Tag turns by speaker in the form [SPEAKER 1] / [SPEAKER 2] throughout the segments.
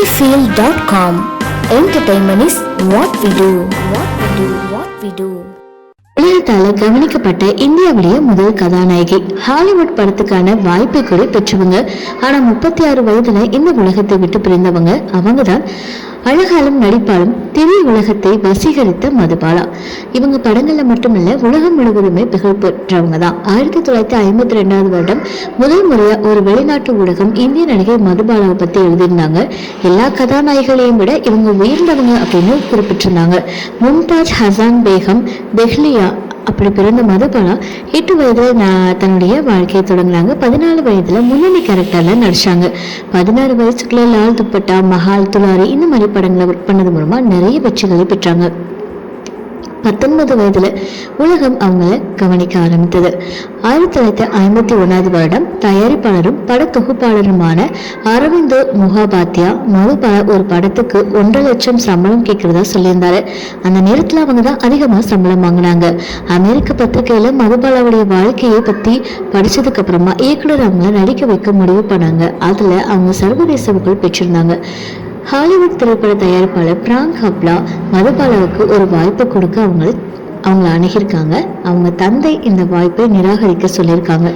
[SPEAKER 1] sunnyfield.com Entertainment is what we do. What we do. What we do.
[SPEAKER 2] உலகத்தால கவனிக்கப்பட்ட இந்தியாவுடைய முதல் கதாநாயகி ஹாலிவுட் படத்துக்கான வாய்ப்பை கூட பெற்றவங்க ஆனா முப்பத்தி ஆறு வயதுல இந்த உலகத்தை விட்டு பிரிந்தவங்க அவங்க தான் அழகாலும் நடிப்பாலும் திரை உலகத்தை வசீகரித்த மதுபாலா. இவங்க படங்கள்ல மட்டுமல்ல உலகம் முழுவதுமே புகழ் பெற்றவங்க தான் ஆயிரத்தி தொள்ளாயிரத்தி ஐம்பத்தி ரெண்டாவது வருடம் முதல் முறையா ஒரு வெளிநாட்டு ஊடகம் இந்திய நடிகை மதுபாலாவை பத்தி எழுதியிருந்தாங்க. எல்லா கதாநாயகிகளையும் விட இவங்க உயர்ந்தவங்க அப்படின்னு குறிப்பிட்டிருந்தாங்க. மும்தாஜ் ஹசான் பேகம் பெஹ்லியா அப்படி பிறந்த மதுபாலா எட்டு வயதுல தன்னுடைய வாழ்க்கையை தொடங்கினாங்க. பதினாலு வயதுல முன்னணி கேரக்டர்ல நடிச்சாங்க. பதினாறு வயசுக்குள்ள லால் துப்பட்டா மஹால் துளாரி இந்த மாதிரி படங்களை ஒர்க் பண்ணது மூலமா நிறைய வெற்றிகளை பெற்றாங்க. பத்தொன்பது வயதுல உலகம் அவங்கள கவனிக்க ஆரம்பித்தது. ஆயிரத்தி தொள்ளாயிரத்தி ஐம்பத்தி ஒன்னாவது வருடம் தயாரிப்பாளரும் பட தொகுப்பாளருமான அரவிந்தோ முகாபாத்தியா மதுபாலா ஒரு படத்துக்கு ஒன்றரை லட்சம் சம்பளம் கேட்கறதா சொல்லியிருந்தாரு. அந்த நேரத்துல அவங்க தான் அதிகமா சம்பளம் வாங்கினாங்க. அமெரிக்க பத்திரிகையில மதுபாலாவுடைய வாழ்க்கையை பத்தி படிச்சதுக்கு அப்புறமா இயக்குனர் அவங்கள நடிக்க வைக்க முடிவு பண்ணாங்க. அதுல அவங்க சர்வதேச புகழ் பெற்றிருந்தாங்க. ஹாலிவுட் திரைப்பட தயாரிப்பாளர் பிராங்க் ஹப்லா மதுபாலாவுக்கு ஒரு வாய்ப்பு கொடுக்க அவங்க அவங்கள அணுகியிருக்காங்க. அவங்க தந்தை இந்த வாய்ப்பை நிராகரிக்க சொல்லியிருக்காங்க.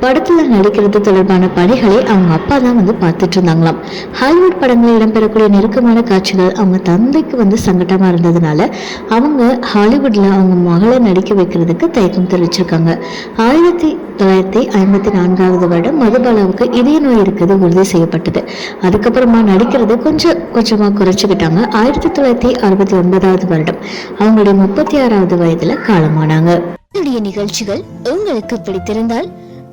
[SPEAKER 2] படத்துல நடிக்கிறது தொடர்பான பணிகளை அவங்க அப்பா தான் வந்து பார்த்துட்டு இருந்தாங்களாம். ஹாலிவுட் படங்களில் இடம்பெறக்கூடிய நெருக்கமான காட்சிகள் அவங்க தந்தைக்கு வந்து சங்கடமா இருந்ததுனால அவங்க ஹாலிவுட்ல அவங்க மகளை நடிக்க வைக்கிறதுக்கு தயக்கம் தெரிவிச்சிருக்காங்க. ஆயிரத்தி தொள்ளாயிரத்தி ஐம்பத்தி நான்காவது வருடம் மதுபாலாவுக்கு இதய நோய் இருக்கிறது உறுதி செய்யப்பட்டது. அதுக்கப்புறமா நடிக்கிறது கொஞ்சம் கொஞ்சமா குறைச்சிக்கிட்டாங்க. ஆயிரத்தி தொள்ளாயிரத்தி அறுபத்தி ஒன்பதாவது வருடம். அவங்களுடைய முப்பத்தி ஆறாவது வயதுல காலமானாங்க.
[SPEAKER 1] நிகழ்ச்சிகள் உங்களுக்கு பிடித்திருந்தால்